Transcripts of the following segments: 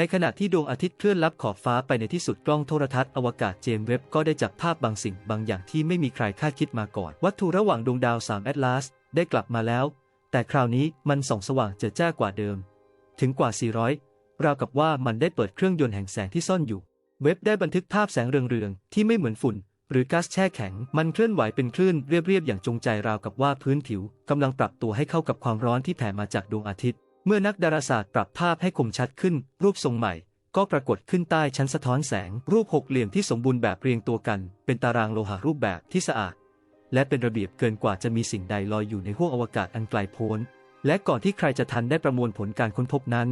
ในขณะที่ดวงอาทิตย์เคลื่อนลับขอบฟ้าไปในที่สุดกล้องโทรทัศน์อวกาศเจมส์เว็บก็ได้จับภาพบางสิ่งบางอย่างที่ไม่มีใครคาดคิดมาก่อน วัตถุระหว่างดวงดาว3แอตลาสได้กลับมาแล้ว แต่คราวนี้มันส่องสว่างเจิดจ้ากว่าเดิม ถึงกว่า 400 ราวกับว่ามันได้เปิดเครื่องยนต์แห่งแสงที่ซ่อนอยู่ เว็บได้บันทึกภาพแสงเรืองๆที่ไม่เหมือนฝุ่น หรือก๊าซแช่แข็ง มันเคลื่อนไหวเป็นคลื่นเรียบๆอย่างจงใจราวกับว่าพื้นผิวกำลังปรับตัวให้เข้ากับความร้อนที่แผ่มาจากดวงอาทิตย์ เมื่อนักดาราศาสตร์ปรับภาพให้คมชัดขึ้น รูปทรงใหม่ ก็ปรากฏขึ้นใต้ชั้นสะท้อนแสง รูปหกเหลี่ยมที่สมบูรณ์แบบเรียงตัวกัน เป็นตารางโลหะรูปแบบที่สะอาด และเป็นระเบียบเกินกว่าจะมีสิ่งใดลอยอยู่ในห้วงอวกาศอันไกลโพ้น และก่อนที่ใครจะทันได้ประมวลผลการค้นพบนั้น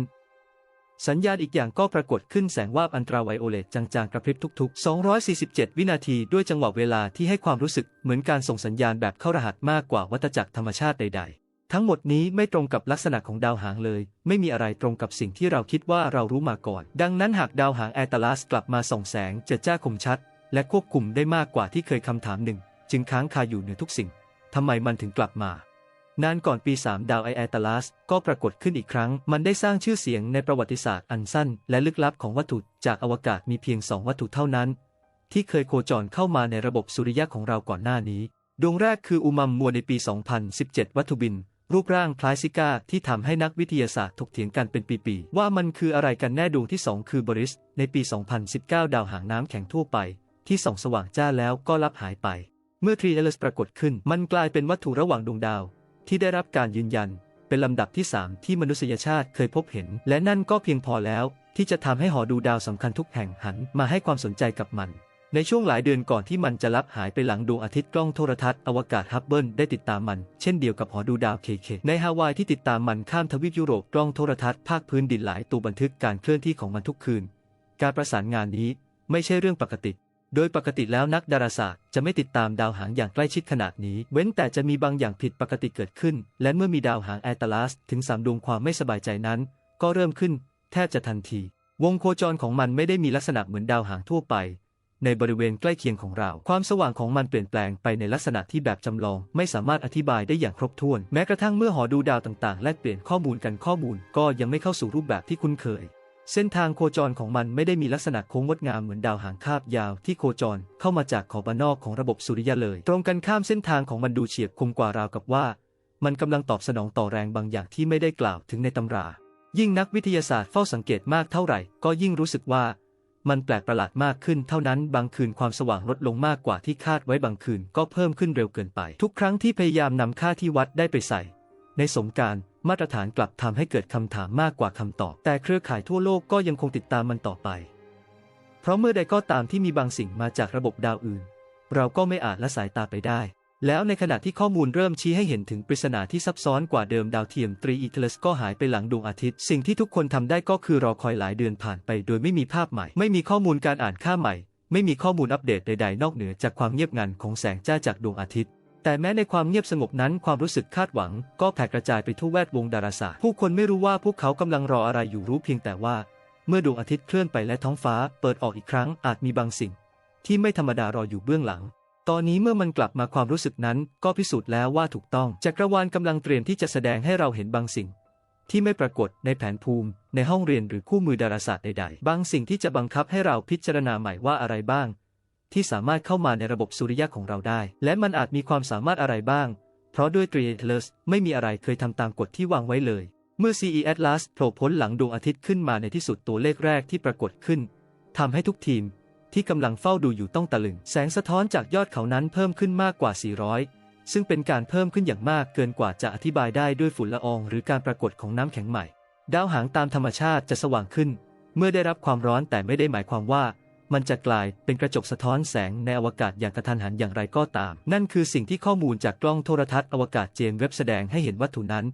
สัญญาณอีกอย่างก็ปรากฏขึ้นแสงวาบอันตราไวโอเลตจางๆกระพริบทุกๆ 247 วินาทีด้วยจังหวะเวลาที่ให้ความรู้สึกเหมือนการส่งสัญญาณแบบเข้ารหัสมากกว่าวัฏจักรธรรมชาติใดๆ ทั้งหมดนี้ไม่ตรงกับลักษณะของดาวหางเลย ไม่มีอะไรตรงกับสิ่งที่เราคิดว่าเรารู้มาก่อน ดังนั้นหากดาวหางแอตลาสกลับมาส่องแสงจิดจ้าคมชัด และควบคุมได้มากกว่าที่เคยคำถามหนึ่ง จึงค้างคาอยู่เหนือทุกสิ่งทำไมมันถึงกลับมานานก่อนปี 3 ดาวไอแอตลาสก็ปรากฏขึ้นอีกครั้ง มันได้สร้างชื่อเสียงในประวัติศาสตร์อันสั้น และลึกลับของวัตถุจากอวกาศมีเพียงสองวัตถุเท่านั้น ที่เคยโคจรเข้ามาในระบบสุริยะของเราก่อนหน้านี้ ดวงแรกคืออุมัมมัวในปี 2017 วัตถุบิน รูปร่างคล้ายซิก้าที่ทำให้นักวิทยาศาสตร์ถกเถียงกันเป็นปีๆ ว่ามันคืออะไรกันแน่ดวงที่ 2 คือบริส ในปี 2019 ดาวหางน้ำแข็งทั่วไป ที่ส่องสว่างจ้าแล้วก็ลับหายไป เมื่อทรีเอลสปรากฏขึ้น มันกลายเป็นวัตถุระหว่างดวงดาว ที่ได้รับการยืนยัน เป็นลำดับที่ 3 ที่มนุษยชาติเคยพบเห็น และนั่นก็เพียงพอแล้ว ที่จะทำให้หอดูดาวสำคัญทุกแห่งหันมาให้ความสนใจกับมัน ในช่วงหลายเดือนก่อนที่มันจะลับหายไปหลังดวงอาทิตย์กล้องโทรทัศน์อวกาศฮับเบิลได้ติดตามมัน เช่นเดียวกับหอดูดาวเคเคในฮาวายที่ติดตามมันข้ามทวีปยุโรปกล้องโทรทัศน์ภาคพื้นดินหลายตัวบันทึกการเคลื่อนที่ของมันทุกคืน การประสานงานนี้ไม่ใช่เรื่องปกติ โดยปกติแล้วนักดาราศาสตร์จะไม่ติดตามดาวหางอย่างใกล้ชิดขนาดนี้ เว้นแต่จะมีบางอย่างผิดปกติเกิดขึ้น และเมื่อมีดาวหางแอตลาสถึงสามดวงความไม่สบายใจนั้น ก็เริ่มขึ้น แทบจะทันที วงโคจรของมันไม่ได้มีลักษณะเหมือนดาวหางทั่วไป ในบริเวณใกล้เคียงของเรา ความสว่างของมันเปลี่ยนแปลงไปในลักษณะที่แบบจำลอง ไม่สามารถอธิบายได้อย่างครบถ้วน แม้กระทั่งเมื่อหอดูดาวต่างๆ แลกเปลี่ยนข้อมูลกันข้อมูล ก็ยังไม่เข้าสู่รูปแบบที่คุ้นเคย เส้นทางโคจรของมันไม่ได้มีลักษณะโค้งงดงามเหมือนดาวหางคาบยาวที่โคจร เข้ามาจากขอบนอกของระบบสุริยะเลย ตรงกันข้ามเส้นทางของมันดูเฉียบคมกว่าราวกับว่า มันกำลังตอบสนองต่อแรงบางอย่างที่ไม่ได้กล่าวถึงในตำรา ยิ่งนักวิทยาศาสตร์เฝ้าสังเกตมากเท่าไหร่ ก็ยิ่งรู้สึกว่า มันแปลกประหลาดมากขึ้นเท่านั้นบางคืนความสว่างลดลงมากกว่าที่คาดไว้บางคืนก็เพิ่มขึ้นเร็วเกินไป ทุกครั้งที่พยายามนำค่าที่วัดได้ไปใส่ ในสมการมาตรฐานกลับทำให้เกิดคำถามมากกว่าคำตอบ แต่เครือข่ายทั่วโลกก็ยังคงติดตามมันต่อไป เพราะเมื่อใดก็ตามที่มีบางสิ่งมาจากระบบดาวอื่น เราก็ไม่อาจละสายตาไปได้ แล้วในขณะที่ข้อมูลเริ่มชี้ให้เห็นถึงปริศนาที่ซับซ้อนกว่าเดิมดาวเทียมตรีอีเทเลสก็หายไปหลังดวงอาทิตย์ สิ่งที่ทุกคนทำได้ก็คือรอคอยหลายเดือนผ่านไป โดยไม่มีภาพใหม่ ไม่มีข้อมูลการอ่านค่าใหม่ ไม่มีข้อมูลอัปเดตใดๆ นอกเหนือจากความเงียบงันของแสงจ้าจากดวงอาทิตย์ แต่แม้ในความเงียบสงบนั้นความรู้สึกคาดหวัง ก็แผ่กระจายไปทั่วแวดวงดาราศาสตร์ผู้คนไม่รู้ว่าพวกเขากำลังรออะไรอยู่รู้เพียงแต่ว่า เมื่อดวงอาทิตย์เคลื่อนไปและท้องฟ้า เปิดออกอีกครั้งอาจมีบางสิ่ง ที่ไม่ธรรมดารออยู่เบื้องหลัง ตอนนี้เมื่อมันกลับมาความรู้สึกนั้นก็พิสูจน์แล้วว่าถูกต้อง จักรวาลกำลังเตรียมที่จะแสดงให้เราเห็นบางสิ่ง ที่ไม่ปรากฏในแผนภูมิ ในห้องเรียนหรือคู่มือดาราศาสตร์ใดๆ บางสิ่งที่จะบังคับให้เราพิจารณาใหม่ว่าอะไรบ้าง ที่สามารถเข้ามาในระบบสุริยะของเราได้ และมันอาจมีความสามารถอะไรบ้าง เพราะด้วยตรีเอเทเลสไม่มีอะไรเคยทำตามกฎที่วางไว้เลย เมื่อ CE Atlas โผล่พ้นหลังดวงอาทิตย์ขึ้นมาในที่สุดตัวเลขแรกที่ปรากฏขึ้นทำให้ทุกทีม ที่กำลังเฝ้าดูอยู่ต้องตะลึง แสงสะท้อนจากยอดเขานั้นเพิ่มขึ้นมากกว่า 400 ซึ่งเป็นการเพิ่มขึ้นอย่างมากเกินกว่าจะอธิบายได้ด้วยฝุ่นละอองหรือการปรากฏของน้ำแข็งใหม่ ดาวหางตามธรรมชาติจะสว่างขึ้น เมื่อได้รับความร้อนแต่ไม่ได้หมายความว่า มันจะกลายเป็นกระจกสะท้อนแสงในอวกาศอย่างกระทันหันอย่างไรก็ตาม นั่นคือสิ่งที่ข้อมูลจากกล้องโทรทัศน์อวกาศเจมส์เว็บแสดงให้เห็นวัตถุนั้น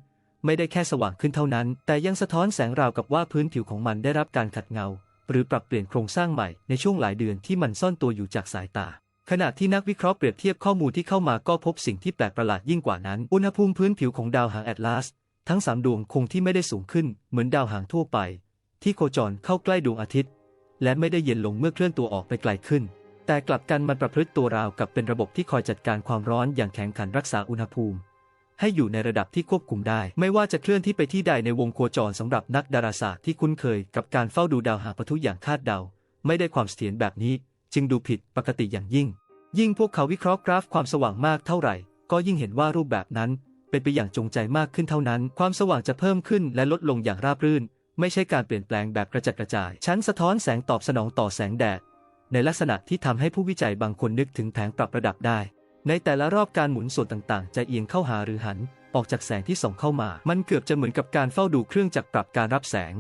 ไม่ได้แค่สว่างขึ้นเท่านั้น แต่ยังสะท้อนแสงราวกับว่าพื้นผิวของมันได้รับการขัดเงา หรือปรับเปลี่ยนโครงสร้างใหม่ในช่วงหลายเดือนที่มันซ่อนตัวอยู่จากสายตา ขณะที่นักวิเคราะห์เปรียบเทียบข้อมูลที่เข้ามาก็พบสิ่งที่แปลกประหลาดยิ่งกว่านั้น อุณหภูมิพื้นผิวของดาวหางแอตลาส ทั้งสามดวงคงที่ไม่ได้สูงขึ้นเหมือนดาวหางทั่วไป ที่โคจรเข้าใกล้ดวงอาทิตย์ และไม่ได้เย็นลงเมื่อเคลื่อนตัวออกไปไกลขึ้น แต่กลับกันมันประพฤติตัวราวกับเป็นระบบที่คอยจัดการความร้อนอย่างแข็งขันรักษาอุณหภูมิ ให้อยู่ในระดับที่ควบคุมได้ ไม่ว่าจะเคลื่อนที่ไปที่ใดในวงโคจรสำหรับนักดาราศาสตร์ที่คุ้นเคยกับการเฝ้าดูดาวหางปะทุอย่างคาดเดา ไม่ได้ความเสถียรแบบนี้ จึงดูผิดปกติอย่างยิ่ง ยิ่งพวกเขาวิเคราะห์กราฟความสว่างมากเท่าไหร่ ก็ยิ่งเห็นว่ารูปแบบนั้น เป็นไปอย่างจงใจมากขึ้นเท่านั้น ความสว่างจะเพิ่มขึ้นและลดลงอย่างราบรื่น ไม่ใช่การเปลี่ยนแปลงแบบกระจัดกระจาย ชั้นสะท้อนแสงตอบสนองต่อแสงแดดในลักษณะที่ทำให้ผู้วิจัยบางคนนึกถึงแผงปรับระดับได้ ในแต่ละรอบการหมุนส่วนต่างๆ จะเอียงเข้าหาหรือหัน ออกจากแสงที่ส่องเข้ามา มันเกือบจะเหมือนกับการเฝ้าดูเครื่องจักรปรับการรับแสง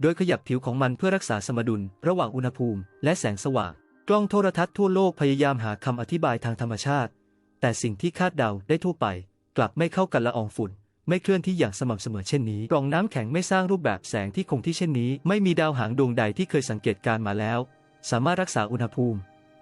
โดยขยับผิวของมันเพื่อรักษาสมดุล ระหว่างอุณหภูมิ และแสงสว่าง กล้องโทรทัศน์ทั่วโลกพยายามหาคำอธิบายทางธรรมชาติ แต่สิ่งที่คาดเดาได้ทั่วไป กลับไม่เข้ากันละอองฝุ่น ไม่เคลื่อนที่อย่างสม่ำเสมอเช่นนี้กล่องน้ำแข็งไม่สร้างรูปแบบแสงที่คงที่เช่นนี้ ไม่มีดาวหางดวงใดที่เคยสังเกตการมาแล้ว สามารถรักษาอุณหภูมิ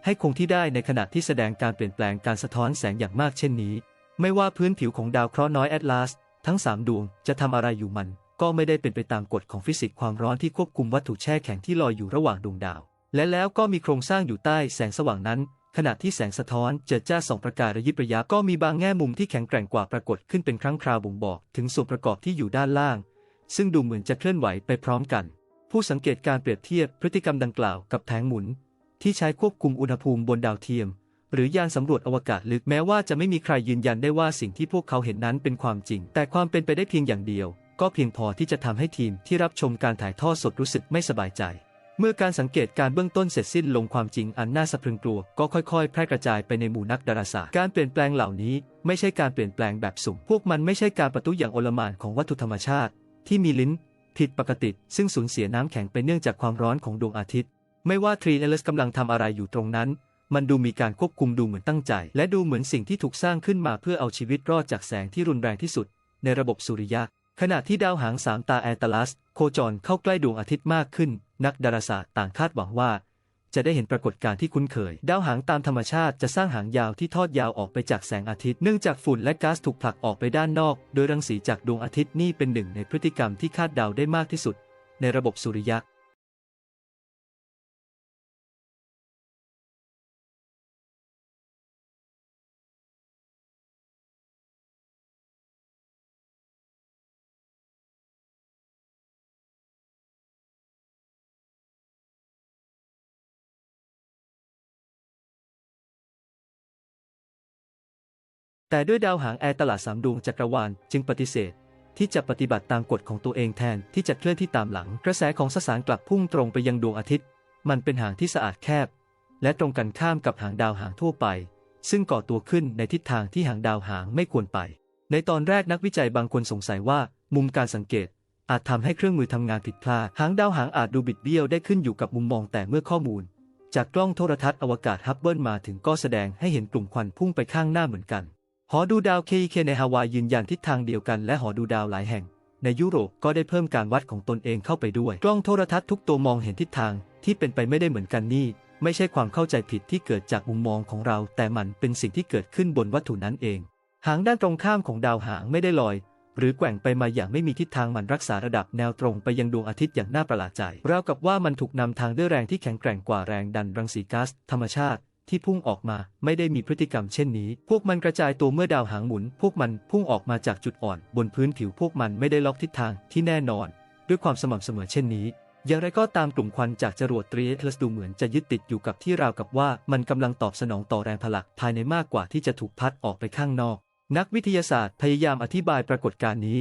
ให้คงที่ได้ในขณะที่แสดงการเปลี่ยนแปลงการสะท้อนแสงอย่างมากเช่นนี้ ไม่ว่าพื้นผิวของดาวเคราะห์น้อยแอตลาสทั้ง 3 ดวงจะทำอะไรอยู่มัน ก็ไม่ได้เป็นไปตามกฎของฟิสิกส์ความร้อนที่ควบคุมวัตถุแช่แข็งที่ลอยอยู่ระหว่างดวงดาว และแล้วก็มีโครงสร้างอยู่ใต้แสงสว่างนั้น ขณะที่แสงสะท้อนเจิดจ้าส่องประกายระยิบระยับก็มีบางแง่มุมที่แข็งแกร่งกว่าปรากฏขึ้นเป็นครั้งคราวบ่งบอก ถึงส่วนประกอบที่อยู่ด้านล่าง ซึ่งดูเหมือนจะเคลื่อนไหวไปพร้อมกัน ผู้สังเกตการเปรียบเทียบพฤติกรรมดังกล่าวกับแผงหมุน ที่ใช้ควบคุมอุณหภูมิบนดาวเทียม หรือยานสำรวจอวกาศลึกแม้ว่าจะไม่มีใครยืนยันได้ว่าสิ่งที่พวกเขาเห็นนั้นเป็นความจริง แต่ความเป็นไปได้เพียงอย่างเดียว ก็เพียงพอที่จะทำให้ทีมที่รับชมการถ่ายทอดสดรู้สึกไม่สบายใจ เมื่อการสังเกตการเบื้องต้นเสร็จสิ้นลงความจริงอันน่าสะพรึงกลัว ก็ค่อยๆ แพร่กระจายไปในหมู่นักดาราศาสตร์การเปลี่ยนแปลงเหล่านี้ ไม่ใช่การเปลี่ยนแปลงแบบสุ่มพวกมันไม่ใช่การประทุอย่างโอลมานของวัตถุธรรมชาติ ที่มีลิ้นผิดปกติ ซึ่งสูญเสียน้ำแข็งไปเนื่องจากความร้อนของดวงอาทิตย์ ไม่ว่าทรีเอลสกำลังทำอะไรอยู่ตรงนั้น มันดูมีการควบคุมดูเหมือนตั้งใจ และดูเหมือนสิ่งที่ถูกสร้างขึ้นมาเพื่อเอาชีวิตรอดจากแสงที่รุนแรงที่สุด ในระบบสุริยะ ขณะที่ดาวหางสามตาแอตลัส โคจรเข้าใกล้ดวงอาทิตย์มากขึ้น นักดาราศาสตร์ต่างคาดหวังว่า จะได้เห็นปรากฏการณ์ที่คุ้นเคย ดาวหางตามธรรมชาติจะสร้างหางยาวที่ทอดยาวออกไปจากแสงอาทิตย์เนื่องจากฝุ่นและก๊าซถูกผลักออกไปด้านนอก โดยรังสีจากดวงอาทิตย์นี่เป็นหนึ่งในพฤติกรรมที่คาดเดาได้มากที่สุด ในระบบสุริยะ แต่ด้วยดาวหางแอร์ตลาดสามดวงจักรวาลจึงปฏิเสธ ที่จะปฏิบัติตามกฎของตัวเองแทนที่จะเคลื่อนที่ตามหลัง กระแสของสสารกลับพุ่งตรงไปยังดวงอาทิตย์ มันเป็นหางที่สะอาดแคบ และตรงกันข้ามกับหางดาวหางทั่วไป ซึ่งก่อตัวขึ้นในทิศทางที่หางดาวหางไม่ควรไป ในตอนแรกนักวิจัยบางคนสงสัยว่า มุมการสังเกต อาจทำให้เครื่องมือทำงานผิดพลาดหางดาวหางอาจดูบิดเบี้ยวได้ขึ้นอยู่กับมุมมองแต่เมื่อข้อมูล จากกล้องโทรทัศน์อวกาศฮับเบิลมาถึงก็แสดงให้เห็นกลุ่มควันพุ่งไปข้างหน้าเหมือนกัน หอดูดาว KEK ในฮาวายยืนยันทิศทางเดียวกันและหอดูดาวหลายแห่ง ในยุโรปก็ได้เพิ่มการวัดของตนเองเข้าไปด้วย กล้องโทรทัศน์ทุกตัวมองเห็นทิศทางที่เป็นไปไม่ได้เหมือนกันนี่ ไม่ใช่ความเข้าใจผิดที่เกิดจากมุมมองของเรา แต่มันเป็นสิ่งที่เกิดขึ้นบนวัตถุนั้นเอง หางด้านตรงข้ามของดาวหางไม่ได้ลอย หรือแกว่งไปมาอย่างไม่มีทิศทางมันรักษาระดับแนวตรงไปยังดวงอาทิตย์อย่างน่าประหลาดใจราวกับว่ามันถูกนำทางด้วยแรงที่แข็งแกร่งกว่าแรงดันรังสีก๊าซธรรมชาติ ที่พุ่งออกมาไม่ได้มีพฤติกรรมเช่นนี้ พวกมันกระจายตัวเมื่อดาวหางหมุน พวกมันพุ่งออกมาจากจุดอ่อน บนพื้นผิวพวกมันไม่ได้ล็อกทิศทางที่แน่นอน ด้วยความสม่ำเสมอเช่นนี้ อย่างไรก็ตามกลุ่มควันจากจรวดตรีเอสดูเหมือนจะยึดติดอยู่กับที่ราวกับว่ามันกำลังตอบสนองต่อแรงผลักภายในมากกว่าที่จะถูกพัดออกไปข้างนอก นักวิทยาศาสตร์พยายามอธิบายปรากฏการณ์นี้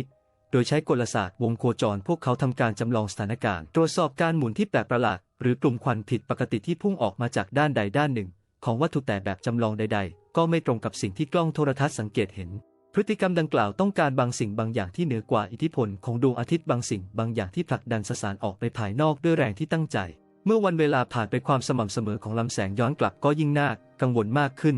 โดยใช้กลศาสตร์วงโคจรพวกเขาทำการจำลองสถานการณ์ ตรวจสอบการหมุนที่แปลกประหลาด หรือกลุ่มควันผิดปกติที่พุ่งออกมาจากด้านใดด้านหนึ่ง ของวัตถุแต่แบบจำลองใด ๆ ก็ไม่ตรงกับสิ่งที่กล้องโทรทัศน์สังเกตเห็น พฤติกรรมดังกล่าวต้องการบางสิ่งบางอย่างที่เหนือกว่าอิทธิพลของดวงอาทิตย์บางสิ่งบางอย่างที่ผลักดันสสารออกไปภายนอกด้วยแรงที่ตั้งใจ เมื่อวันเวลาผ่านไปความสม่ำเสมอของลำแสงย้อนกลับก็ยิ่งน่ากังวลมากขึ้น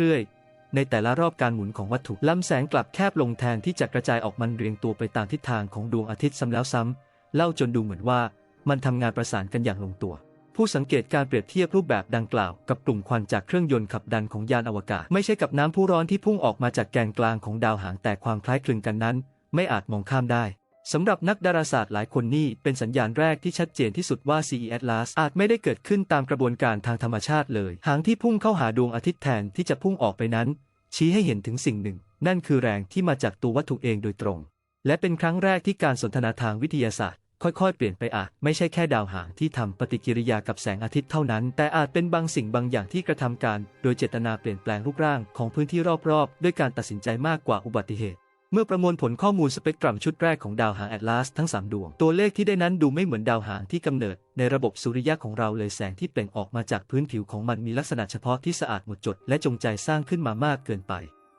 เรื่อยๆในแต่ละรอบการหมุนของวัตถุลำแสงกลับแคบลงแทนที่จะกระจายออกมันเรียงตัวไปตามทิศทางของดวงอาทิตย์ซ้ำแล้วซ้ำเล่าจนดูเหมือนว่า มันทำงานประสานกันอย่างลงตัว ผู้สังเกตการเปรียบเทียบรูปแบบดังกล่าว กับกลุ่มควันจากเครื่องยนต์ขับดันของยานอวกาศ ไม่ใช่กับน้ำพุร้อนที่พุ่งออกมาจากแกนกลางของดาวหางแต่ความคล้ายคลึงกันนั้น ไม่อาจมองข้ามได้สำหรับนักดาราศาสตร์หลายคนนี่เป็นสัญญาณแรกที่ชัดเจนที่สุดว่า CE Atlas อาจไม่ได้เกิดขึ้นตามกระบวนการทางธรรมชาติเลย หางที่พุ่งเข้าหาดวงอาทิตย์แทนที่จะพุ่งออกไปนั้น ชี้ให้เห็นถึงสิ่งหนึ่ง นั่นคือแรงที่มาจากตัววัตถุเองโดยตรง และเป็นครั้งแรกที่การสนทนาทางวิทยาศาสตร์ ค่อยๆ เปลี่ยนไปอาจไม่ใช่แค่ดาวหางที่ทำปฏิกิริยากับแสงอาทิตย์เท่านั้น แต่อาจเป็นบางสิ่งบางอย่างที่กระทำการ โดยเจตนาเปลี่ยนแปลงรูปร่างของพื้นที่รอบๆ ด้วยการตัดสินใจมากกว่าอุบัติเหตุเมื่อประมวลผลข้อมูลสเปกตรัมชุดแรกของดาวหางแอตลาสทั้ง 3 ดวง ตัวเลขที่ได้นั้นดูไม่เหมือนดาวหางที่กำเนิด ในระบบสุริยะของเราเลยแสงที่เปล่งออกมาจากพื้นผิวของมันมีลักษณะเฉพาะที่สะอาดหมดจด และจงใจสร้างขึ้นมามากเกินไป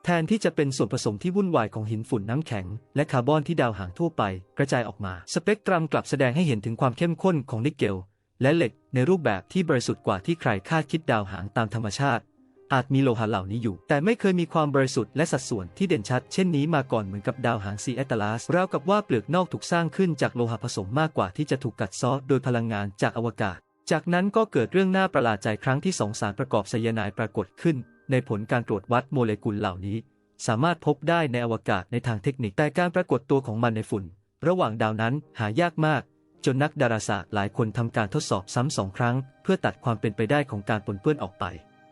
แทนที่จะเป็นส่วนผสมที่วุ่นวายของหินฝุ่นน้ำแข็ง และคาร์บอนที่ดาวหางทั่วไป กระจายออกมา สเปกตรัมกลับแสดงให้เห็นถึงความเข้มข้นของนิกเกลและเหล็กในรูปแบบที่บริสุทธิ์กว่าที่ใครคาดคิดดาวหางตามธรรมชาติ อาจมีโลหะเหล่านี้อยู่ แต่ไม่เคยมีความบริสุทธิ์และสัดส่วนที่เด่นชัด เช่นนี้มาก่อนเหมือนกับดาวหางซีแอตลาสราวกับว่าเปลือกนอกถูกสร้างขึ้นจากโลหะผสมมากกว่าที่จะถูกกัดเซาะโดยพลังงานจากอวกาศ จากนั้นก็เกิดเรื่องน่าประหลาดใจครั้งที่สองสารประกอบไซยาไนด์ปรากฏขึ้น ในผลการตรวจวัดโมเลกุลเหล่านี้ สามารถพบได้ในอวกาศในทางเทคนิคแต่การปรากฏตัวของมันในฝุ่น ระหว่างดาวนั้นหายากมาก จนนักดาราศาสตร์หลายคนทำการทดสอบซ้ำสองครั้ง เพื่อตัดความเป็นไปได้ของการปนเปื้อนออกไป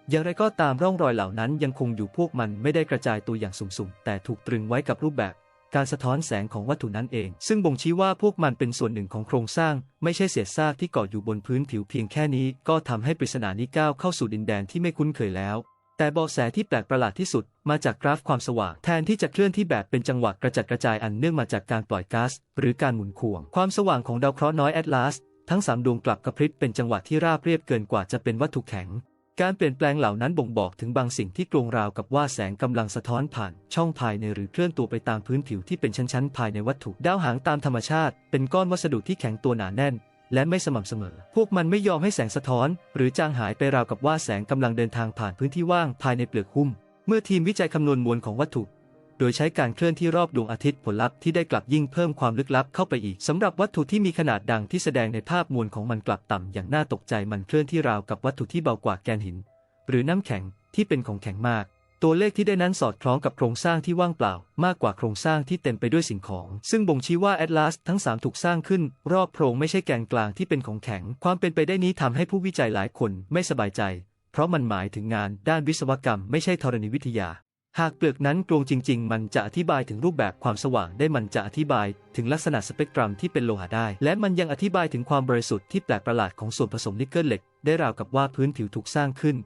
อย่างไรก็ตามร่องรอยเหล่านั้นยังคงอยู่พวกมันไม่ได้กระจายตัวอย่างสุ่มๆแต่ถูกตรึงไว้กับรูปแบบการสะท้อนแสงของวัตถุนั้นเอง ซึ่งบ่งชี้ว่าพวกมันเป็นส่วนหนึ่งของโครงสร้าง ไม่ใช่เศษซากที่เกาะอยู่บนพื้นผิวเพียงแค่นี้ ก็ทำให้ปริศนานี้ก้าวเข้าสู่ดินแดนที่ไม่คุ้นเคยแล้ว แต่เบาะแสที่แปลกประหลาดที่สุด มาจากกราฟความสว่างแทนที่จะเคลื่อนที่แบบเป็นจังหวะกระจัดกระจายอันเนื่องมาจากการปล่อยก๊าซหรือการหมุนควง ความสว่างของดาวเคราะห์น้อยแอตลาสทั้งสามดวงกลับกระพริบเป็นจังหวะที่ราบเรียบเกินกว่าจะเป็นวัตถุแข็ง การเปลี่ยนแปลงเหล่านั้นบ่งบอกถึงบางสิ่งที่กลวงราวกับว่าแสงกำลังสะท้อนผ่าน ช่องภายในหรือเคลื่อนตัวไปตามพื้นผิวที่เป็นชั้นๆ ภายในวัตถุดาวหางตามธรรมชาติ เป็นก้อนวัสดุที่แข็งตัวหนาแน่น และไม่สม่ำเสมอ พวกมันไม่ยอมให้แสงสะท้อน หรือจางหายไปราวกับว่าแสงกำลังเดินทางผ่านพื้นที่ว่างภายในเปลือกหุ้ม เมื่อทีมวิจัยคำนวณมวลของวัตถุ โดยใช้การเคลื่อนที่รอบดวงอาทิตย์ผลลัพธ์ที่ได้กลับยิ่งเพิ่มความลึกลับเข้าไปอีกสำหรับวัตถุที่มีขนาดดังที่แสดงในภาพมวลของมันกลับต่ำอย่างน่าตกใจมันเคลื่อนที่ราวกับวัตถุที่เบากว่าแกนหิน หรือน้ำแข็งที่เป็นของแข็งมาก ตัวเลขที่ได้นั้นสอดคล้องกับโครงสร้างที่ว่างเปล่า มากกว่าโครงสร้างที่เต็มไปด้วยสิ่งของ ซึ่งบ่งชี้ว่าแอตลาสทั้ง 3 ถูกสร้างขึ้น รอบโพรงไม่ใช่แกนกลางที่เป็นของแข็ง ความเป็นไปได้นี้ทำให้ผู้วิจัยหลายคนไม่สบายใจ เพราะมันหมายถึงงานด้านวิศวกรรมไม่ใช่ธรณีวิทยา หากเปลือกนั้นกลวงจริง ๆ มันจะอธิบายถึงรูปแบบความสว่างได้มันจะอธิบาย ถึงลักษณะสเปกตรัมที่เป็นโลหะได้ และมันยังอธิบายถึงความบริสุทธิ์ที่แปลกประหลาดของส่วนผสมนิกเกิลเหล็ก ได้ราวกับว่าพื้นผิวถูกสร้างขึ้น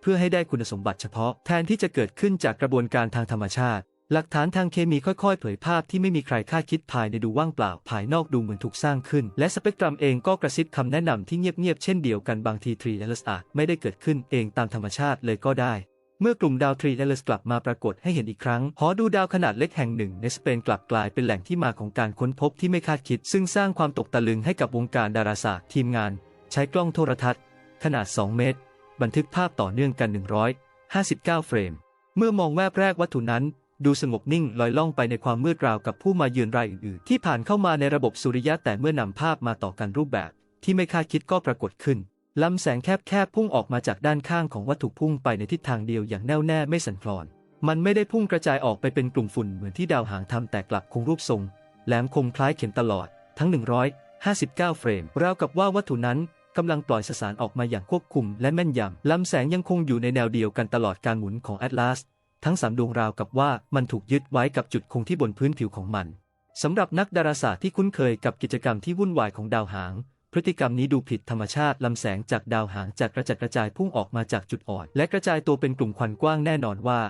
เพื่อให้ได้คุณสมบัติเฉพาะ แทนที่จะเกิดขึ้นจากกระบวนการทางธรรมชาติ หลักฐานทางเคมีค่อยๆ เผยภาพที่ไม่มีใครคาดคิดภายในดูว่างเปล่า ภายนอกดูเหมือนถูกสร้างขึ้น และสเปกตรัมเองก็กระซิบคำแนะนำที่เงียบๆ เช่นเดียวกันบางทีทรีเอลสอาจไม่ได้เกิดขึ้นเองตามธรรมชาติเลยก็ได้เมื่อกลุ่มดาวทรีเอลสกลับมาปรากฏให้เห็นอีกครั้ง หอดูดาวขนาดเล็กแห่งหนึ่งในสเปนกลับกลายเป็นแหล่งที่มาของการค้นพบที่ไม่คาดคิด ซึ่งสร้างความตกตะลึงให้กับวงการดาราศาสตร์ทีมงาน ใช้กล้องโทรทัศน์ ขนาด 2 เมตร บันทึกภาพต่อเนื่องกัน 159 เฟรม เมื่อมองแวบแรกวัตถุนั้น ดูสงบนิ่งลอยล่องไปในความมืดราวกับผู้มาเยือนรายอื่นๆ ที่ผ่านเข้ามาในระบบสุริยะแต่เมื่อนำภาพมาต่อกันรูปแบบ ที่ไม่คาดคิดก็ปรากฏขึ้นลำแสงแคบๆพุ่งออกมาจากด้านข้างของวัตถุพุ่งไปในทิศทางเดียวอย่างแน่วแน่ไม่สั่นคลอน มันไม่ได้พุ่งกระจายออกไปเป็นกลุ่มฝุ่นเหมือนที่ดาวหางทำแต่กลับคงรูปทรงแหลมคมคล้ายเข็มตลอดทั้ง 159 เฟรมราวกับว่าวัตถุนั้น กำลังปล่อยสสารออกมาอย่างควบคุมและแม่นยำลำแสงยังคงอยู่ในแนวเดียวกันตลอดการหมุนของแอตลาส ทั้งสามดวงราวกับว่ามันถูกยึดไว้กับจุดคงที่บนพื้นผิวของมันสำหรับนักดาราศาสตร์ที่คุ้นเคยกับกิจกรรมที่วุ่นวายของดาวหาง พฤติกรรมนี้ดูผิดธรรมชาติลำแสงจากดาวหางจากกระจัดกระจายพุ่งออกมาจากจุดอ่อน และกระจายตัวเป็นกลุ่มควันกว้างแน่นอนว่า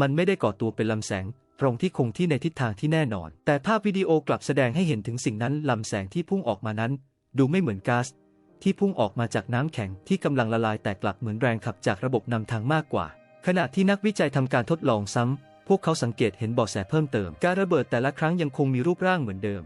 มันไม่ได้ก่อตัวเป็นลำแสงตรงที่คงที่ในทิศทางที่แน่นอน แต่ภาพวิดีโอกลับแสดงให้เห็นถึงสิ่งนั้นลำแสงที่พุ่งออกมานั้น ดูไม่เหมือนก๊าซ ที่พุ่งออกมาจากน้ำแข็งที่กำลังละลายแต่กลับเหมือนแรงขับจากระบบนำทางมากกว่า ขณะที่นักวิจัยทำการทดลองซ้ำ พวกเขาสังเกตเห็นเบาะแสเพิ่มเติม การระเบิดแต่ละครั้งยังคงมีรูปร่างเหมือนเดิม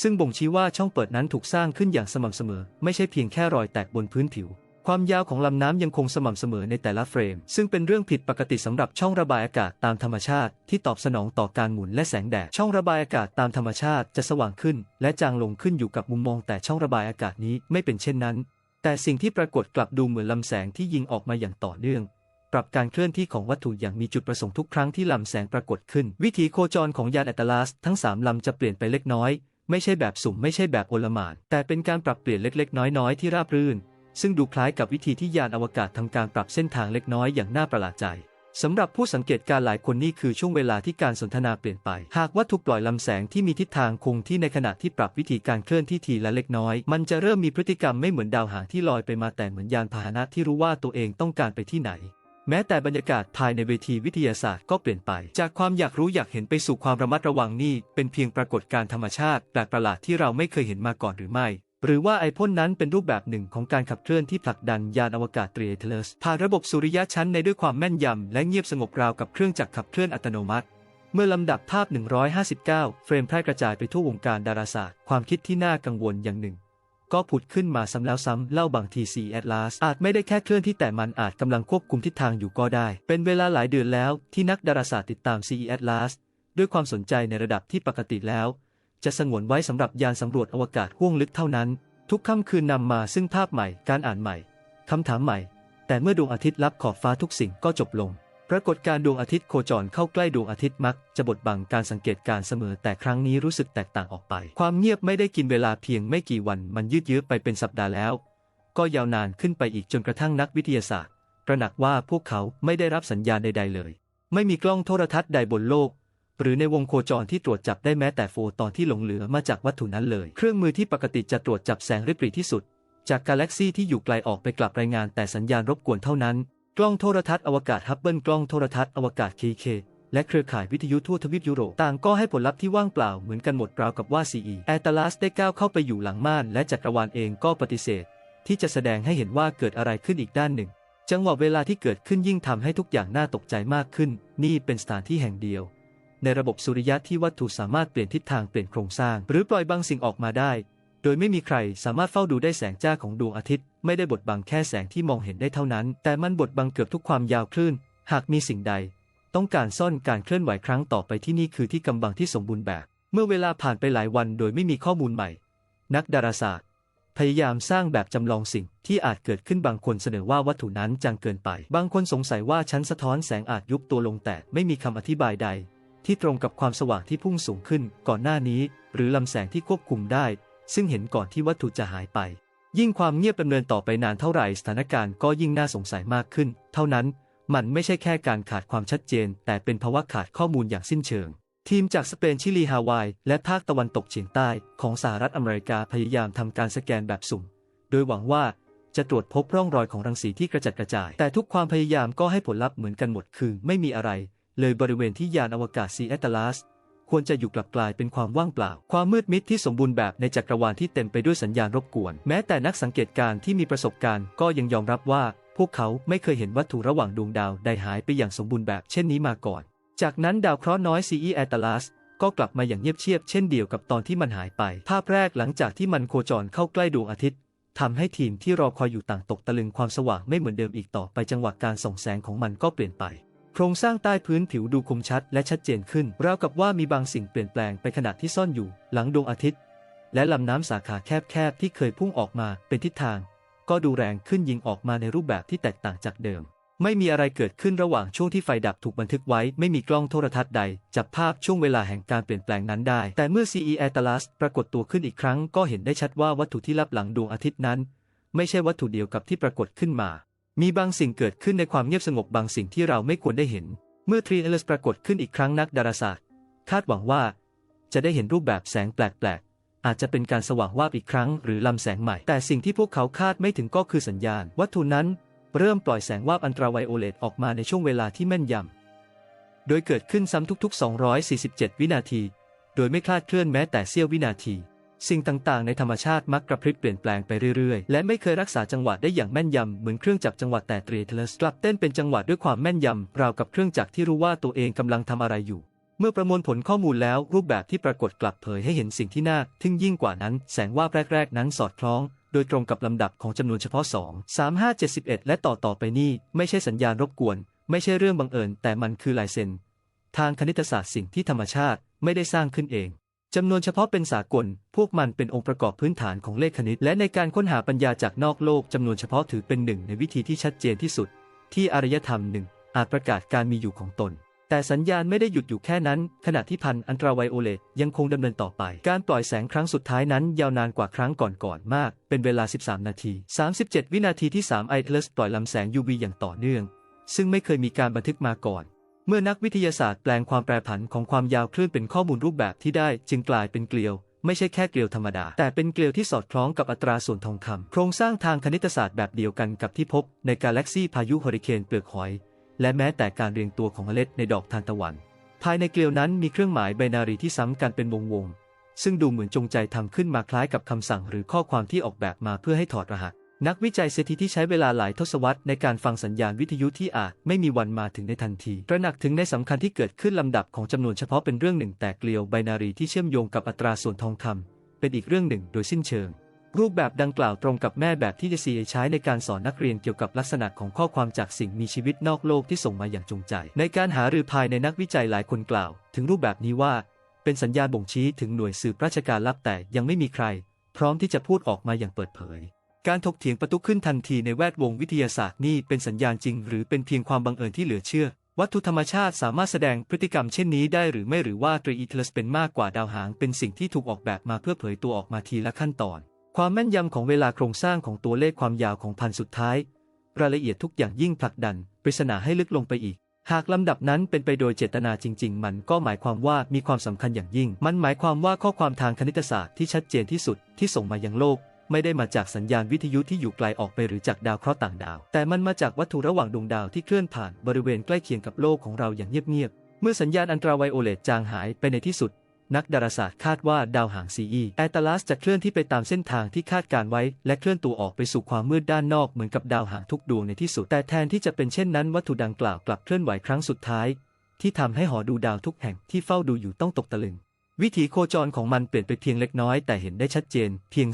ซึ่งบ่งชี้ว่าช่องเปิดนั้นถูกสร้างขึ้นอย่างสม่ำเสมอ ไม่ใช่เพียงแค่รอยแตกบนพื้นผิว ความยาวของลำน้ำยังคงสม่ำเสมอในแต่ละเฟรม ซึ่งเป็นเรื่องผิดปกติสำหรับช่องระบายอากาศตามธรรมชาติ ที่ตอบสนองต่อการหมุนและแสงแดด ช่องระบายอากาศตามธรรมชาติจะสว่างขึ้น และจางลงขึ้นอยู่กับมุมมองแต่ช่องระบายอากาศนี้ไม่เป็นเช่นนั้น แต่สิ่งที่ปรากฏกลับดูเหมือนลำแสงที่ยิงออกมาอย่างต่อเนื่องปรับการเคลื่อนที่ของวัตถุอย่างมีจุดประสงค์ทุกครั้งที่ลำแสงปรากฏขึ้น วิถีโคจรของยานแอตลาสทั้ง 3 ลำจะเปลี่ยนไปเล็กน้อย ไม่ใช่แบบสุ่มไม่ใช่แบบโอลมานแต่เป็นการปรับเปลี่ยนเล็กๆ น้อยๆ ที่ราบรื่น ซึ่งดูคล้ายกับวิธีที่ยานอวกาศทำการปรับเส้นทางเล็กน้อยอย่างน่าประหลาดใจสำหรับผู้สังเกตการณ์หลายคนนี่คือช่วงเวลาที่การสนทนาเปลี่ยนไป หากวัตถุปล่อยลำแสงที่มีทิศทางคงที่ในขณะที่ปรับวิธีการเคลื่อนที่ทีละเล็กน้อย มันจะเริ่มมีพฤติกรรมไม่เหมือนดาวหางที่ลอยไปมาแต่เหมือนยานพาหนะที่รู้ว่าตัวเองต้องการไปที่ไหน แม้แต่บรรยากาศภายในเวทีวิทยาศาสตร์ก็เปลี่ยนไป จากความอยากรู้อยากเห็นไปสู่ความระมัดระวังนี่เป็นเพียงปรากฏการธรรมชาติแปลกประหลาดที่เราไม่เคยเห็นมาก่อนหรือไม่ หรือว่าไอพ่นนั้นเป็นรูปแบบหนึ่งของการขับเคลื่อนที่ผลักดันยานอวกาศเตรีเทเลสผ่านระบบสุริยะชั้นในด้วยความแม่นยำและเงียบสงบราวกับเครื่องจักรขับเคลื่อนอัตโนมัติ เมื่อลำดับภาพ 159 เฟรมแพร่กระจายไปทั่ววงการดาราศาสตร์ ความคิดที่น่ากังวลอย่างหนึ่ง ก็ผุดขึ้นมาซ้ำแล้วซ้ำเล่าบางทีซีแอตลาสอาจไม่ได้แค่เคลื่อนที่แต่มันอาจกำลังควบคุมทิศทางอยู่ก็ได้ เป็นเวลาหลายเดือนแล้วที่นักดาราศาสตร์ติดตาม CE Atlas ด้วยความสนใจในระดับที่ปกติแล้ว จะสงวนไว้สำหรับยานสำรวจอวกาศห้วงลึกเท่านั้น ทุกค่ำคืนนำมาซึ่งภาพใหม่การอ่านใหม่คำถามใหม่ แต่เมื่อดวงอาทิตย์ลับขอบฟ้าทุกสิ่งก็จบลงปรากฏการดวงอาทิตย์โคจรเข้าใกล้ดวงอาทิตย์มักจะบดบังการสังเกตการเสมอแต่ครั้งนี้รู้สึกแตกต่างออกไป ความเงียบไม่ได้กินเวลาเพียงไม่กี่วันมันยืดเยื้อไปเป็นสัปดาห์แล้ว ก็ยาวนานขึ้นไปอีกจนกระทั่งนักวิทยาศาสตร์ตระหนักว่าพวกเขาไม่ได้รับสัญญาณใด ๆ เลย ไม่มีกล้องโทรทัศน์ใดบนโลก หรือในวงโคจรที่ตรวจจับได้แม้แต่โฟตอนที่หลงเหลือมาจากวัตถุนั้นเลย เครื่องมือที่ปกติจะตรวจจับแสงริบหรี่ที่สุด จากกาแล็กซีที่อยู่ไกลออกไปกลับรายงานแต่สัญญาณรบกวนเท่านั้น กล้องโทรทัศน์อวกาศฮับเบิลกล้องโทรทัศน์อวกาศ KK และเครือข่ายวิทยุทั่วทวีปยุโรปต่างก็ให้ผลลัพธ์ที่ว่างเปล่าเหมือนกันหมดราวกับว่า CE แอตลาสได้ก้าวเข้าไปอยู่หลังม่านและจักรวาลเองก็ปฏิเสธ ที่จะแสดงให้เห็นว่าเกิดอะไรขึ้นอีกด้านหนึ่ง จังหวะเวลาที่เกิดขึ้นยิ่งทำให้ทุกอย่างน่าตกใจมากขึ้น นี่เป็นสถานที่แห่งเดียว ในระบบสุริยะที่วัตถุสามารถเปลี่ยนทิศทางเปลี่ยนโครงสร้าง หรือปล่อยบางสิ่งออกมาได้ โดยไม่มีใครสามารถเฝ้าดูได้แสงจ้าของดวงอาทิตย์ ไม่ได้บดบังแค่แสงที่มองเห็นได้เท่านั้น แต่มันบดบังเกือบทุกความยาวคลื่น หากมีสิ่งใด ต้องการซ่อนการเคลื่อนไหวครั้งต่อไปที่นี่คือที่กำบังที่สมบูรณ์แบบ เมื่อเวลาผ่านไปหลายวันโดยไม่มีข้อมูลใหม่ นักดาราศาสตร์พยายามสร้างแบบจำลองสิ่งที่อาจเกิดขึ้นบางคนเสนอว่าวัตถุนั้นจางเกินไป บางคนสงสัยว่าชั้นสะท้อนแสงอาจยุบตัวลงแต่ไม่มีคำอธิบายใด ที่ตรงกับความสว่างที่พุ่งสูงขึ้นก่อนหน้านี้ หรือลำแสงที่ควบคุมได้ ซึ่งเห็นก่อนที่วัตถุจะหายไป ยิ่งความเงียบดำเนินต่อไปนานเท่าไหร่สถานการณ์ก็ยิ่งน่าสงสัยมากขึ้น เท่านั้นมันไม่ใช่แค่การขาดความชัดเจน แต่เป็นภาวะขาดข้อมูลอย่างสิ้นเชิง ทีมจากสเปนชิลีฮาวาย และภาคตะวันตกเฉียงใต้ของสหรัฐอเมริกาพยายามทำการสแกนแบบสุ่ม โดยหวังว่าจะตรวจพบร่องรอยของรังสีที่กระจัดกระจาย แต่ทุกความพยายามก็ให้ผลลัพธ์เหมือนกันหมดคือไม่มีอะไร เลยบริเวณที่ยานอวกาศซีแอตลาสควรจะอยู่กลับกลายเป็นความว่างเปล่า ความมืดมิดที่สมบูรณ์แบบในจักรวาลที่เต็มไปด้วยสัญญาณรบกวน แม้แต่นักสังเกตการณ์ที่มีประสบการณ์ก็ยังยอมรับว่า พวกเขาไม่เคยเห็นวัตถุระหว่างดวงดาวใดหายไปอย่างสมบูรณ์แบบเช่นนี้มาก่อน จากนั้นดาวเคราะห์น้อยซีอีแอตลาสก็กลับมาอย่างเงียบเชียบเช่นเดียวกับตอนที่มันหายไป ภาพแรกหลังจากที่มันโคจรเข้าใกล้ดวงอาทิตย์ทำให้ทีมที่รอคอยอยู่ต่างตกตะลึงความสว่างไม่เหมือนเดิมอีกต่อไปจังหวะการส่องแสงของมันก็เปลี่ยนไป โครงสร้างใต้พื้นผิวดูคมชัดและชัดเจนขึ้น ราวกับว่ามีบางสิ่งเปลี่ยนแปลงไปขณะที่ซ่อนอยู่ หลังดวงอาทิตย์ และลำน้ำสาขาแคบๆที่เคยพุ่งออกมาเป็นทิศทาง ก็ดูแรงขึ้นยิงออกมาในรูปแบบที่แตกต่างจากเดิม ไม่มีอะไรเกิดขึ้นระหว่างช่วงที่ไฟดับถูกบันทึกไว้ ไม่มีกล้องโทรทัศน์ใด จับภาพช่วงเวลาแห่งการเปลี่ยนแปลงนั้นได้ แต่เมื่อ CE Atlas ปรากฏตัวขึ้นอีกครั้ง ก็เห็นได้ชัดว่าวัตถุที่ลับหลังดวงอาทิตย์นั้น ไม่ใช่วัตถุเดียวกับที่ปรากฏขึ้นมา มีบางสิ่งเกิดขึ้นในความเงียบสงบบางสิ่งที่เราไม่ควรได้เห็น เมื่อทรีเอลสปรากฏขึ้นอีกครั้งนักดาราศาสตร์ คาดหวังว่า จะได้เห็นรูปแบบแสงแปลกๆ อาจจะเป็นการสว่างวาบอีกครั้งหรือลำแสงใหม่ แต่สิ่งที่พวกเขาคาดไม่ถึงก็คือสัญญาณ วัตถุนั้นเริ่มปล่อยแสงวาบอันตราไวโอเลตออกมาในช่วงเวลาที่แม่นยำ โดยเกิดขึ้นซ้ำทุกๆ 247 วินาที โดยไม่คลาดเคลื่อนแม้แต่เสี้ยววินาที สิ่งต่างๆ ในธรรมชาติมักกระพริบเปลี่ยนแปลงไปเรื่อยๆ และไม่เคยรักษาจังหวะได้อย่างแม่นยำเหมือนเครื่องจักรจังหวะแต่เทรเทเลสกลับเต้นเป็นจังหวะด้วยความแม่นยำราวกับเครื่องจักรที่รู้ว่าตัวเองกำลังทำอะไรอยู่ เมื่อประมวลผลข้อมูลแล้วรูปแบบที่ปรากฏกลับเผยให้เห็นสิ่งที่น่าทึ่งยิ่งกว่านั้น แสงว่าแรกๆ นั้นสอดคล้อง โดยตรงกับลำดับของจำนวนเฉพาะ 2 3 5 7 1 และต่อต่อไปนี่ไม่ใช่สัญญาณรบกวน ไม่ใช่เรื่องบังเอิญ แต่มันคือลายเซ็นทางคณิตศาสตร์สิ่งที่ธรรมชาติไม่ได้สร้างขึ้นเอง จำนวนเฉพาะเป็นสากล พวกมันเป็นองค์ประกอบพื้นฐานของเลขคณิต และในการค้นหาปัญญาจากนอกโลกจำนวนเฉพาะถือเป็นหนึ่งในวิธีที่ชัดเจนที่สุด ที่อารยธรรมหนึ่งอาจประกาศการมีอยู่ของตน แต่สัญญาณไม่ได้หยุดอยู่แค่นั้น ขณะที่พันอันตราไวโอเลตยังคงดำเนินต่อไป การปล่อยแสงครั้งสุดท้ายนั้นยาวนานกว่าครั้งก่อนๆมาก เป็นเวลา 13 นาที 37 วินาทีที่3ไอเทลสปล่อยลำแสง UV อย่างต่อเนื่อง ซึ่งไม่เคยมีการบันทึกมาก่อน มื่อนักวิทยาศาสตร์แปลงความแปรผันของความยาวคลื่นเป็นข้อมูลรูปแบบที่ได้จึงกลายเป็นเกลียว ไม่ใช่แค่เกลียวธรรมดา แต่เป็นเกลียวที่สอดคล้องกับอัตราส่วนทองคำโครงสร้างทางคณิตศาสตร์แบบเดียวกันกับที่พบในกาแล็กซีพายุเฮอริเคนเปลือกหอย และแม้แต่การเรียงตัวของเมล็ดในดอกทานตะวัน ภายในเกลียวนั้นมีเครื่องหมายไบนารีที่ซ้ำกันเป็นวงวงซึ่งดูเหมือนจงใจทำขึ้นมาคล้ายกับคำสั่งหรือข้อความที่ออกแบบมาเพื่อให้ถอดรหัส นักวิจัยเซติที่ใช้เวลาหลายทศวรรษในการฟังสัญญาณวิทยุที่อาจไม่มีวันมาถึงในทันทีตระหนักถึงในสำคัญที่เกิดขึ้นลำดับของจำนวนเฉพาะเป็นเรื่องหนึ่งแต่เกลียวไบนารีที่เชื่อมโยงกับอัตราส่วนทองคำเป็นอีกเรื่องหนึ่งโดยสิ้นเชิง รูปแบบดังกล่าวตรงกับแม่แบบที่ JCA ใช้ในการสอนนักเรียนเกี่ยวกับลักษณะของข้อความจากสิ่งมีชีวิตนอกโลกที่ส่งมาอย่างจงใจ ในการหารือภายในนักวิจัยหลายคนกล่าว ถึงรูปแบบนี้ว่า เป็นสัญญาณบ่งชี้ถึงหน่วยสืบราชการลับแต่ยังไม่มีใคร พร้อมที่จะพูดออกมาอย่างเปิดเผย การถกเถียงประตุขึ้นทันทีในแวดวงวิทยาศาสตร์นี่เป็นสัญญาณจริง หรือเป็นเพียงความบังเอิญที่เหลือเชื่อ วัตถุธรรมชาติสามารถแสดงพฤติกรรมเช่นนี้ได้หรือไม่หรือว่าตรีอีเทลสเป็นมากกว่าดาวหางเป็นสิ่งที่ถูกออกแบบมาเพื่อเผยตัวออกมาทีละขั้นตอน ความแม่นยำของเวลาโครงสร้างของตัวเลขความยาวของพันสุดท้าย รายละเอียดทุกอย่างยิ่งผลักดันปริศนาให้ลึกลงไปอีกหากลำดับนั้นเป็นไปโดยเจตนาจริง ๆ มันก็หมายความว่ามีความสำคัญอย่างยิ่ง มันหมายความว่าข้อความทางคณิตศาสตร์ที่ชัดเจนที่สุดที่ส่งมายังโลก ไม่ได้มาจากสัญญาณวิทยุที่อยู่ไกลออกไปหรือจากดาวเคราะห์ต่างดาว แต่มันมาจากวัตถุระหว่างดวงดาวที่เคลื่อนผ่านบริเวณใกล้เคียงกับโลกของเราอย่างเงียบๆ เมื่อสัญญาณอันตราไวโอเลตจางหายไปในที่สุด นักดาราศาสตร์คาดว่าดาวหาง CE แอตลัสจะเคลื่อนที่ไปตามเส้นทางที่คาดการไว้ และเคลื่อนตัวออกไปสู่ความมืดด้านนอกเหมือนกับดาวหางทุกดวงในที่สุด แต่แทนที่จะเป็นเช่นนั้นวัตถุดังกล่าวกลับเคลื่อนไหวครั้งสุดท้าย ที่ทำให้หอดูดาวทุกแห่งที่เฝ้าดูอยู่ต้องตกตะลึง วิถีโคจรของมันเปลี่ยนไปเพียงเล็กน้อยแต่เห็นได้ชัดเจนเพียง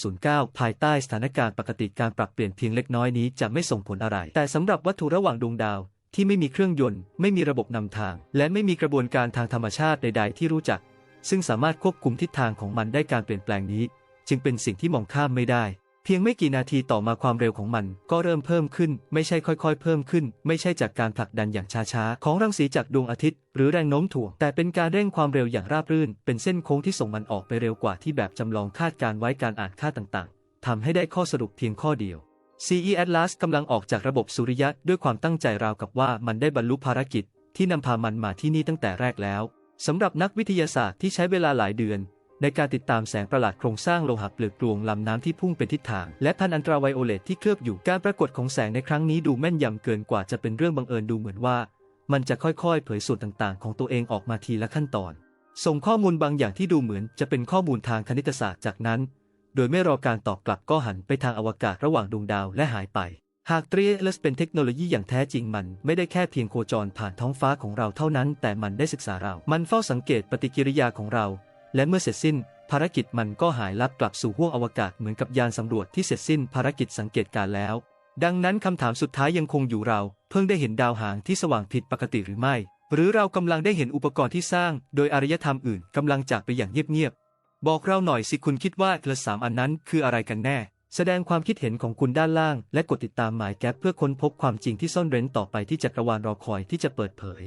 0.09 ภายใต้สถานการณ์ปกติการปรับเปลี่ยนเพียงเล็กน้อยนี้จะไม่ส่งผลอะไร แต่สำหรับวัตถุระหว่างดวงดาวที่ไม่มีเครื่องยนต์ ไม่มีระบบนำทาง และไม่มีกระบวนการทางธรรมชาติใด ๆ ที่รู้จัก ซึ่งสามารถควบคุมทิศทางของมันได้การเปลี่ยนแปลงนี้ จึงเป็นสิ่งที่มองข้ามไม่ได้ พียงไม่กี่นาทีต่อมาความเร็วของมัน ก็เริ่มเพิ่มขึ้น ไม่ใช่ค่อยๆ เพิ่มขึ้น ไม่ใช่จากการผลักดันอย่างช้าๆ ของรังสีจากดวงอาทิตย์ หรือแรงโน้มถ่วง แต่เป็นการเร่งความเร็วอย่างราบรื่น เป็นเส้นโค้งที่ส่งมันออกไปเร็วกว่าที่แบบจำลองคาดการไว้การอ่านค่าต่างๆทำให้ได้ข้อสรุปเพียงข้อเดียว CE Atlas กำลังออกจากระบบสุริยะด้วยความตั้งใจราวกับว่ามันได้บรรลุภารกิจ ที่นำพามันมาที่นี่ตั้งแต่แรกแล้วสำหรับนักวิทยาศาสตร์ที่ใช้เวลาหลายเดือน ในการติดตามแสงประหลาดโครงสร้างโลหะเปลือกกลวงลำน้ำที่พุ่งเป็นทิศทาง และพันอันตราไวโอเลตที่เคลือบอยู่การปรากฏของแสงในครั้งนี้ดูแม่นยำเกินกว่าจะเป็นเรื่องบังเอิญดูเหมือนว่า มันจะค่อยๆ เผยส่วนต่างๆ ของตัวเองออกมาทีละขั้นตอน ส่งข้อมูลบางอย่างที่ดูเหมือนจะเป็นข้อมูลทางคณิตศาสตร์จากนั้น โดยไม่รอการตอบกลับก็หันไปทางอวกาศระหว่างดวงดาวและหายไป หากเทรีเลสเป็นเทคโนโลยีอย่างแท้จริงมัน ไม่ได้แค่เพียงโคจรผ่านท้องฟ้าของเราเท่านั้น แต่มันได้ศึกษาเรา มันเฝ้าสังเกตปฏิกิริยาของเรา และเมื่อเสร็จสิ้น ภารกิจมันก็หายลับกลับสู่ห้วงอวกาศเหมือนกับยานสำรวจที่เสร็จสิ้นภารกิจสังเกตการแล้ว ดังนั้นคำถามสุดท้ายยังคงอยู่เรา เพิ่งได้เห็นดาวหางที่สว่างผิดปกติหรือไม่ หรือเรากำลังได้เห็นอุปกรณ์ที่สร้าง โดยอารยธรรมอื่นกำลังจากไปอย่างเงียบๆบอกเราหน่อยสิคุณคิดว่ากระสามอันนั้นคืออะไรกันแน่ แสดงความคิดเห็นของคุณด้านล่าง และกดติดตามหมายแก๊ปเพื่อค้นพบความจริงที่ซ่อนเร้นต่อไปที่จักรวาลรอคอยที่จะเปิดเผย